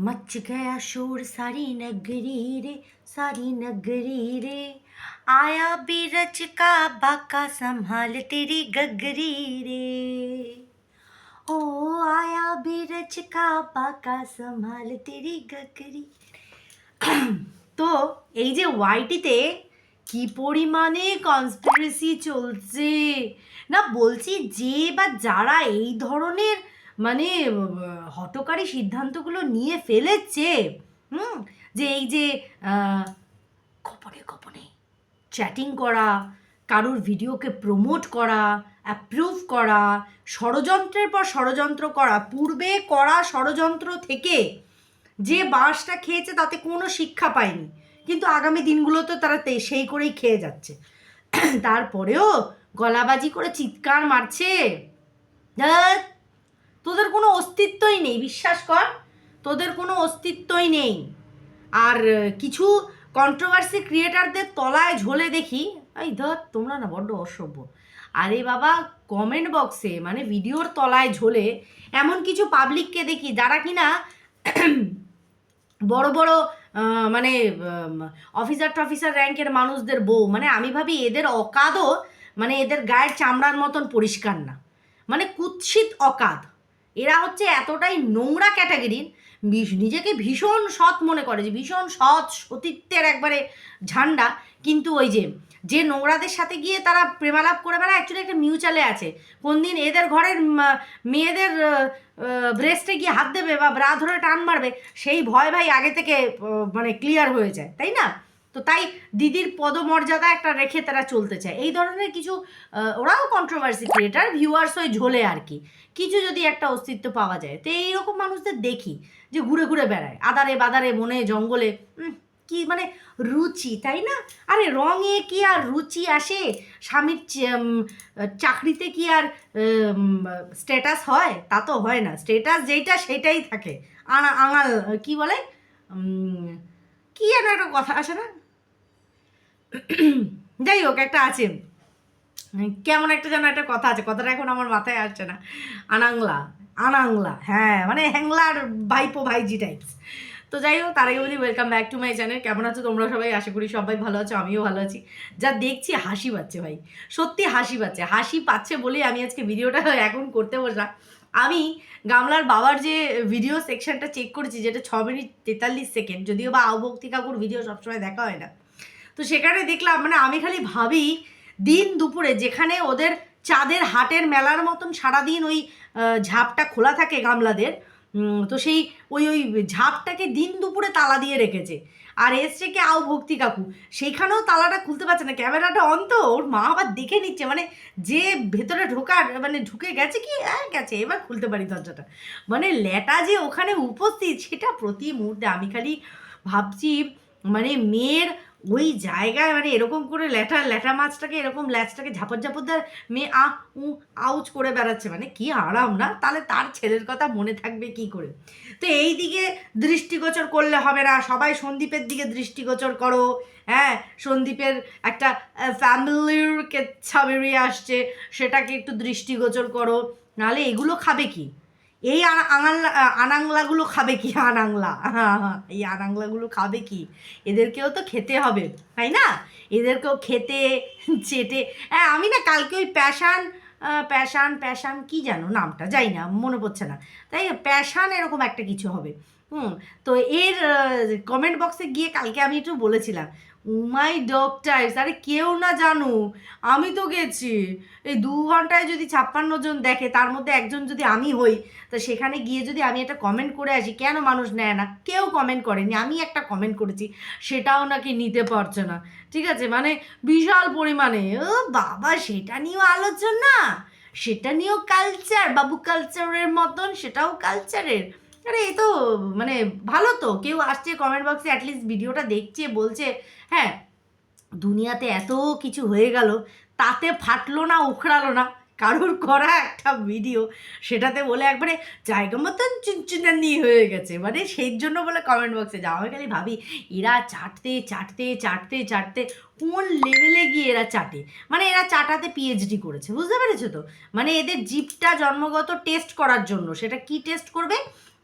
Much गया शोर सारी नगरी रे सारी नगरी रे आया बीरज का बाका संभाल तेरी गगरी रे ও আয়া বেরচ কা বাঁকা সম্ভাল তেরি গগরি তো এই যে ওয়াইটিতে কি পরিমাণে কনস্পিরেসি চলছে না বলছি যে বা যারা এই ধরনের মানে হটকারী সিদ্ধান্তগুলো নিয়ে ফেলেছে, হুম? যে এই যে গোপনে গোপনে চ্যাটিং করা, কারুর ভিডিওকে প্রমোট করা অ্যাপ্রুভ করা, ষড়যন্ত্রের পর ষড়যন্ত্র করা, পূর্বে করা ষড়যন্ত্র থেকে যে বাঁশটা খেয়েছে তাতে কোনো শিক্ষা পায়নি। কিন্তু আগামী দিনগুলোতে তারা সেই করেই খেয়ে যাচ্ছে। তারপরেও গলাবাজি করে চিৎকার মারছে। তোদের কোনো অস্তিত্বই নেই, বিশ্বাস কর। তোদের কোনো অস্তিত্বই নেই। আর কিছু কন্ট্রোভার্সি ক্রিয়েটারদের তলায় ঝোলে দেখি। এই ধর, তোমরা না বড্ড অসভ্য। আরে বাবা কমেন্ট বক্সে মানে ভিডিওর তলায় ঝোলে এমন কিছু পাবলিককে দেখি যারা কিনা বড় বড় মানে অফিসার টফিসার র্যাঙ্কের মানুষদের বউ। মানে আমি ভাবি এদের অকাদও মানে এদের গায়ের চামড়ার মতন পরিষ্কার না। মানে কুৎসিত অকাদ। এরা হচ্ছে এতটাই নোংরা ক্যাটাগরির নিজেকে ভীষণ সৎ মনে করে যে, ভীষণ সৎ সতীত্বের একবারে ঝান্ডা। কিন্তু ওই যে যে নোংরাদের সাথে গিয়ে তারা প্রেমালাপ করে বেড়ায় অ্যাকচুয়ালি একটা মিউচালে আছে। কোন দিন এদের ঘরের মেয়েদের ব্রেস্টে গিয়ে হাত দেবে বা ব্রা ধরে টান মারবে, সেই ভয় ভাই আগে থেকে মানে ক্লিয়ার হয়ে যায়, তাই না? তো তাই দিদির পদমর্যাদা একটা রেখে তারা চলতে চায়। এই ধরনের কিছু ওরাও কন্ট্রোভার্সি ক্রিয়েটার ভিউয়ার্স হয়ে ঝোলে আর কি। কিছু যদি একটা অস্তিত্ব পাওয়া যায়, তো এইরকম মানুষদের দেখি যে ঘুরে ঘুরে বেড়ায়। আদারে বাদারে বনে, জঙ্গলে কি মানে রুচি, তাই না? আরে রঙে কি আর রুচি আসে? স্বামীর চাকরিতে কি আর স্ট্যাটাস হয়? তা তো হয় না। স্ট্যাটাস যেইটা সেটাই থাকে। আঙাল, কি বলে? কি যেন একটা কথা আসে না? যাই হোক, একটা আছে। কেমন একটা যেন একটা কথা আছে, কথাটা এখন আমার মাথায় আসছে না। আনাংলা আনাংলা হ্যাঁ মানে হ্যাংলার ভাইপো ভাইজি টাইপস তো যাই হোক, তার আগে বলি welcome back to my channel কেমন আছো তোমরা সবাই? আশা করি সবাই ভালো আছো, আমিও ভালো আছি। যা দেখছি, হাসি পাচ্ছে ভাই। সত্যি হাসি পাচ্ছে। হাসি পাচ্ছে বলেই আমি আজকে ভিডিওটা এখন করতে বসলাম। আমি গামলার বাবার যে ভিডিও সেকশনটা চেক করেছি, যেটা ছ মিনিট তেতাল্লিশ সেকেন্ড যদিও বা আবভক্তি কাকুর ভিডিও সবসময় দেখা হয় না। তো সেখানে দেখলাম মানে আমি খালি ভাবি, দিন দুপুরে যেখানে ওদের চাঁদের হাটের মেলার মতন সারাদিন ওই ঝাপটা খোলা থাকে গামলাদের তো সেই ওই ওই ঝাপটাকে দিন দুপুরে তালা দিয়ে রেখেছে। আর এসছে কি আও ভক্তি কাকু? সেইখানেও তালাটা খুলতে পারছে না, ক্যামেরাটা অন্ত ওর মা আবার দেখে নিচ্ছে মানে যে ভেতরে ঢোকার মানে ঢুকে গেছে কি হ্যাঁ গেছে, এবার খুলতে পারি দরজাটা। মানে ল্যাটা যে ওখানে উপস্থিত, সেটা প্রতি মুহূর্তে আমি খালি ভাবছি মানে মেয়ের ওই জায়গায় মানে এরকম করে ল্যাটা ল্যাটা মাছটাকে, এরকম ল্যাচটাকে ঝাপর ঝাপর দেওয়ার মেয়ে আ উ আউচ করে বেড়াচ্ছে। মানে কি আরাম না? তাহলে তার ছেলের কথা মনে থাকবে কি করে? তো এই দিকে দৃষ্টিগোচর করলে হবে না। সবাই সন্দীপের দিকে দৃষ্টিগোচর করো। হ্যাঁ সন্দীপের একটা ফ্যামিলির কেচ্ছা বেরিয়ে আসছে। সেটাকে একটু দৃষ্টিগোচর করো। নাহলে এগুলো খাবে কি? এই আনা- আঙাল্লা আনাংলাগুলো খাবে কি? আনাংলা। এই আনাংলাগুলো খাবে কি? এদেরকেও তো খেতে হবে, তাই না? এদেরকেও খেতে, চেটে। হ্যাঁ আমি না কালকে ওই প্যাশান প্যাশান প্যাশান কি জানো? নামটা যাই না, মনে পড়ছে না। তাই প্যাশান এরকম একটা কিছু হবে। হুম, তো এর কমেন্ট বক্সে গিয়ে কালকে আমি একটু বলেছিলাম। উমাই ডগ টাইপস, আরে কেউ না জানো আমি তো গেছি। এই দু ঘন্টায় যদি ছাপ্পান্ন জন দেখে, তার মধ্যে একজন যদি আমি হই, তো সেখানে গিয়ে যদি আমি একটা কমেন্ট করে আসি, কেন মানুষ নেয় না? কেউ কমেন্ট করেনি, আমি একটা কমেন্ট করেছি, সেটাও নাকি নিতে পারছে না। ঠিক আছে? মানে বিশাল পরিমাণে। ও বাবা, সেটা নিয়েও আলোচনা, সেটা নিয়েও কালচার বাবু কালচারের মতন, সেটাও কালচারের আরে এ তো মানে ভালো তো, কেউ আসছে কমেন্ট বক্সে অ্যাটলিস্ট ভিডিওটা দেখছে, বলছে হ্যাঁ দুনিয়াতে এত কিছু হয়ে গেল, তাতে ফাটলো না, উখড়ালো না, কারোর করা একটা ভিডিও, সেটাতে বলে একবারে জায়গা মতন চুনচুনানি হয়ে গেছে। মানে সেই জন্য বলে কমেন্ট বক্সে যাওয়া আমি খালি ভাবি, এরা চাটতে চাটতে চাটতে চাটতে, কোন লেভেলে গিয়ে এরা চাটে? মানে এরা চাটাতে পিএইচডি করেছে, বুঝতে পেরেছ তো? মানে এদের জিপটা জন্মগত টেস্ট করার জন্য, সেটা কি টেস্ট করবে?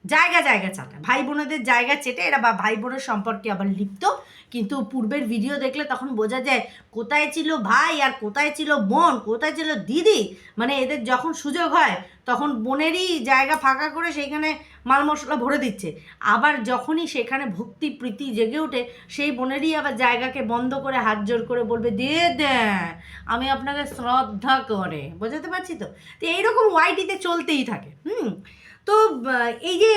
জায়গা জায়গা চাটা ভাই বোনেদের জায়গা চেটে এরা বা ভাই বোনের সম্পর্কে আবার লিপ্ত। কিন্তু পূর্বের ভিডিও দেখলে তখন বোঝা যায়, কোথায় ছিল ভাই আর কোথায় ছিল বোন, কোথায় ছিল দিদি? মানে এদের যখন সুযোগ হয়, তখন বোনেরই জায়গা ফাঁকা করে সেইখানে মাল মশলা ভরে দিচ্ছে। আবার যখনই সেখানে ভক্তি, প্রীতি জেগে ওঠে, সেই বোনেরই আবার জায়গাকে বন্ধ করে, হাত জোর করে বলবে দিয়ে দেন আমি আপনাকে শ্রদ্ধা করে। বোঝাতে পারছি তো? তো এইরকম ওয়াইটিতে চলতেই থাকে। হুম? তো এই যে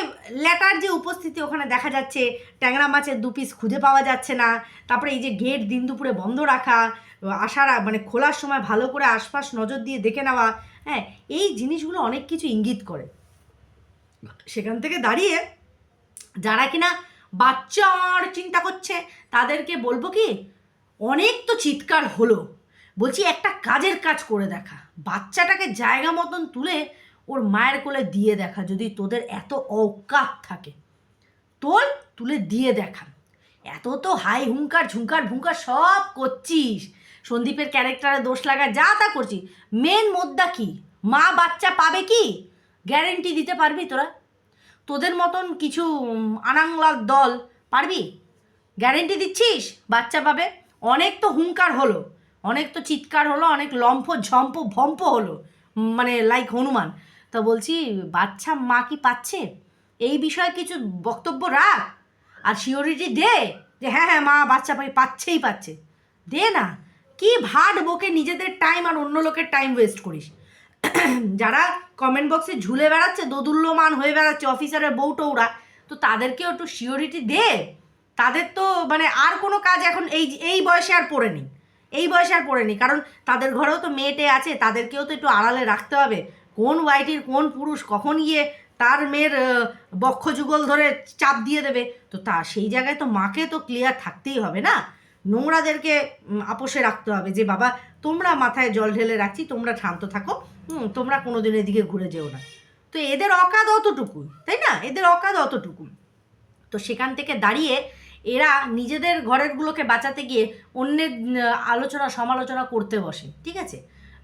ল্যাটার যে উপস্থিতি ওখানে দেখা যাচ্ছে, ট্যাংরা মাছের দু পিস খুঁজে পাওয়া যাচ্ছে না, তারপরে এই যে গেট দিন দুপুরে বন্ধ রাখা, আসার মানে খোলার সময় ভালো করে আশপাশ নজর দিয়ে দেখে নেওয়া হ্যাঁ এই জিনিসগুলো অনেক কিছু ইঙ্গিত করে। সেখান থেকে দাঁড়িয়ে যারা কিনা বাচ্চার চিন্তা করছে, তাদেরকে বলব কি, অনেক তো চিৎকার হলো। বলছি একটা কাজের কাজ করে দেখা। বাচ্চাটাকে জায়গা মতন তুলে ওর মায়ের কোলে দিয়ে দেখা, যদি তোদের এত অকাত থাকে তোল তুলে দিয়ে দেখা। এত তো হাই হুঙ্কার, ঝুঙ্কার, ভুঙ্কার সব করছিস। সন্দীপের ক্যারেক্টারে দোষ লাগা যা তা করছিস। মেন মোদ্দা কি? মা বাচ্চা পাবে কি? গ্যারেন্টি দিতে পারবি তোরা? তোদের মতন কিছু আনাংলার দল পারবি? গ্যারেন্টি দিচ্ছিস? বাচ্চা পাবে? অনেক তো হুঙ্কার হলো, অনেক তো চিৎকার হলো, অনেক লম্ফ ঝম্প ভম্প হলো মানে লাইক হনুমান। তা বলছি, বাচ্চা মা কি পাচ্ছে? এই বিষয়ে কিছু বক্তব্য রাখ। আর সিওরিটি দে যে হ্যাঁ হ্যাঁ মা বাচ্চা পাই, পাচ্ছেই পাচ্ছে। দে না। কি ভাট বকে নিজেদের টাইম আর অন্য লোকের টাইম ওয়েস্ট করিস। যারা কমেন্ট বক্সে ঝুলে বেড়াচ্ছে, দোদুল্যমান হয়ে বেড়াচ্ছে অফিসারের বউটৌরা তো তাদেরকেও একটু সিওরিটি দে। তাদের তো মানে আর কোনো কাজ এখন এই এই বয়সে আর পড়ে নেই এই বয়সে আর পড়ে নেই কারণ তাদের ঘরেও তো মেয়েটে আছে, তাদেরকেও তো একটু আড়ালে রাখতে হবে। কোন ওয়াইটির কোন পুরুষ কখন গিয়ে তার মেয়ের বক্ষ যুগল ধরে চাপ দিয়ে দেবে? তো তা, সেই জায়গায় তো মাকে তো ক্লিয়ার থাকতেই হবে না। নোংরাদেরকে আপোষে রাখতে হবে যে, বাবা, তোমরা মাথায় জল ঢেলে রাখছি, তোমরা শান্ত থাকো তোমরা কোনোদিন এদিকে ঘুরে যেও না। তো এদের অকাদ অতটুকু তাই না? এদের অকাদ অতটুকু তো সেখান থেকে দাঁড়িয়ে এরা নিজেদের ঘরেরগুলোকে বাঁচাতে গিয়ে অন্যের আলোচনা সমালোচনা করতে বসে, ঠিক আছে?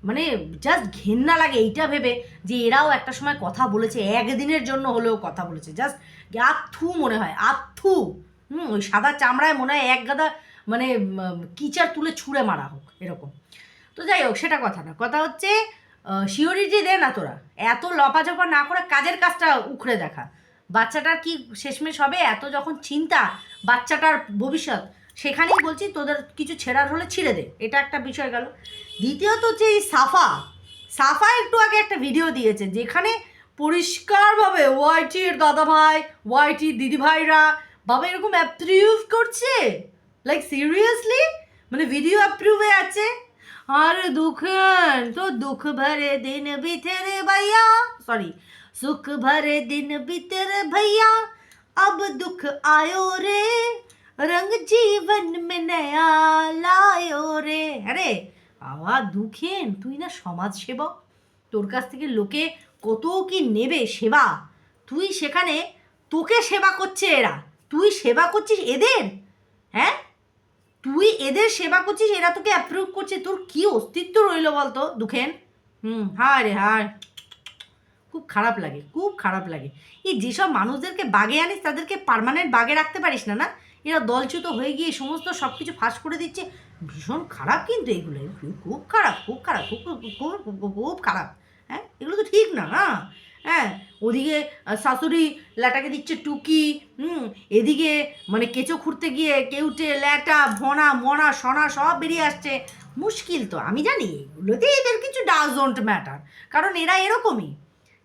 মানে জাস্ট ঘেন্না লাগে এইটা ভেবে যে এরাও একটা সময় কথা বলেছে, একদিনের জন্য হলেও কথা বলেছে। জাস্ট আথু মনে হয় আথু হুম, ওই সাদা চামড়ায় মনে হয় এক গাদা মানে কিচার তুলে ছুঁড়ে মারা হোক, এরকম। তো যাই হোক, সেটা কথা না। কথা হচ্ছে শিওরিটি দে না তোরা, এত লপাচপা না করে কাজের কাজটা উখড়ে দেখা। বাচ্চাটার কি শেষমেশ হবে? এত যখন চিন্তা, বাচ্চাটার ভবিষ্যৎ সেখানেই বলছি তোদের কিছু ছেঁড়ার হলে ছিঁড়ে দে এটা একটা বিষয় গেল দ্বিতীয়ত হচ্ছে এই সাফা সাফা একটু আগে একটা ভিডিও দিয়েছে যেখানে পরিষ্কারভাবে ওয়াইটির দাদা ভাই ওয়াইটির দিদি ভাইরা বাবা এরকম অ্যাপ্রুভ করছে লাইক সিরিয়াসলি মানে ভিডিও অ্যাপ্রুভে আছে আর দুঃখন তো দুঃখ ভরে দিন বিতে রে ভাইয়া সরি সুখ ভরে দিন বিতে রে ভাইয়া अब दुख आयो रे রঙ জীবন মে নয়া লায়ো রে আরে বাবা দুখেন তুই না সমাজ সেবক তোর কাছ থেকে লোকে কত কি নেবে সেবা? তুই সেখানে তোকে সেবা করছে এরা। তুই সেবা করছিস এদের? হ্যাঁ? তুই এদের সেবা করছিস, এরা তোকে অ্যাপ্রুভ করছে। তোর কি অস্তিত্ব রইল বলতো, দুখেন? হুম, হায় রে হায়। খুব খারাপ লাগে, খুব খারাপ লাগে। এই যেসব মানুষদেরকে বাগে আনিস, তাদেরকে পারমানেন্ট বাগে রাখতে পারিস না না? এরা দলচ্যুত হয়ে গিয়ে সমস্ত সব কিছু ফাঁস করে দিচ্ছে। ভীষণ খারাপ কিন্তু এগুলো। খুব খারাপ খুব খারাপ, খুব খুব খুব, খুব- খুব খারাপ। হ্যাঁ এগুলো তো ঠিক না না? হ্যাঁ ওদিকে শাশুড়ি ল্যাটাকে দিচ্ছে টুকি, হুম, এদিকে মানে কেঁচো খুঁড়তে গিয়ে কেউটে ল্যাটা, ভনা, মনা, সনা সব বেরিয়ে আসছে। মুশকিল তো, আমি জানি এগুলোতে এদের কিছু ডাজন্ট ম্যাটার কারণ এরা এরকমই।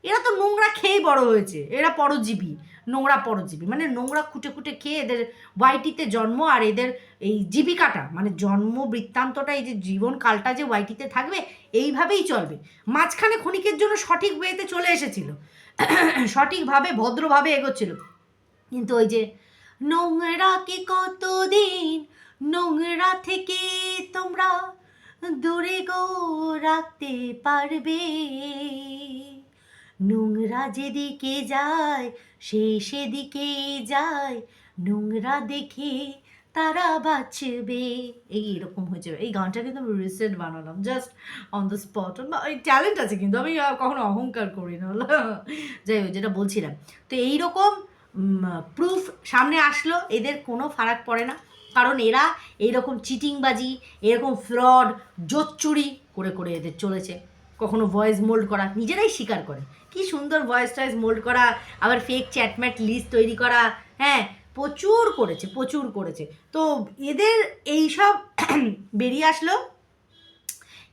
এরা তো নোংরা খেয়েই বড় হয়েছে, এরা পরজীবী। নোংরা পরজীবী। মানে নোংরা খুঁটে খুঁটে খেয়ে এদের ওয়াইটিতে জন্ম আর এদের এই জীবিকাটা মানে জন্ম বৃত্তান্তটা, এই যে জীবনকালটা যে ওয়াইটিতে থাকবে, এইভাবেই চলবে। মাঝখানে ক্ষণিকের জন্য সঠিক ওয়েতে চলে এসেছিল। সঠিকভাবে, ভদ্রভাবে এগোচ্ছিল। কিন্তু ওই যে, নোংরা নোংরাকে কতদিন? নোংরা থেকে তোমরা দূরে গো রাখতে পারবে। নোংরা যেদিকে যায়, সে সেদিকে যায়। নোংরা দেখে তারা বাঁচবে। এই এরকম হয়েছে। এই গানটা কিন্তু আমি রিসেন্ট বানালাম জাস্ট অন দ্য স্পট এই ট্যালেন্ট আছে কিন্তু, আমি কখনো অহংকার করি না। যাই হোক, যেটা বলছিলাম। তো এইরকম প্রুফ সামনে আসলো, এদের কোনো ফারাক পড়ে না। কারণ এরা এইরকম চিটিংবাজি এরকম ফ্রড জোচ্চুরি করে করে এদের চলেছে। কখনো ভয়েস মোল্ড করা নিজেরাই স্বীকার করে। কি সুন্দর ভয়েস টয়েস মোল্ড করা, আবার ফেক চ্যাটম্যাট লিস্ট তৈরি করা হ্যাঁ প্রচুর করেছে প্রচুর করেছে। তো এদের এইসব বেরিয়ে আসলো,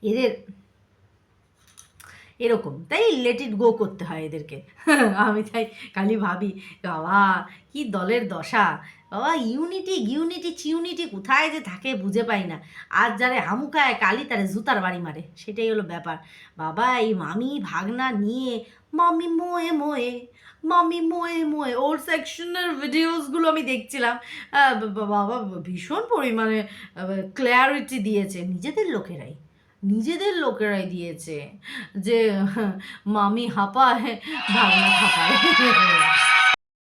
এদের এরকম, তাই লেট ইট গো করতে হয় এদেরকে। আমি তাই খালি ভাবি, বাবা, কি দলের দশা। বাবা, ইউনিটি ইউনিটি চিউনিটি কোথায় যে থাকে বুঝে পাই না। আর যারে হামুকায় কালি তারে জুতার বাড়ি মারে। সেটাই হলো ব্যাপার। বাবা, এই মামি ভাগনা নিয়ে, মামি মোয়ে মোয়ে, মামি মোয়ে মোয়ে, ওর সেকশনের ভিডিওসগুলো আমি দেখছিলাম। বাবা, ভীষণ পরিমাণে ক্ল্যারিটি দিয়েছে। নিজেদের লোকেরাই নিজেদের লোকেরাই দিয়েছে যে, মামি হাঁপায়, ভাগনা হাঁপায়।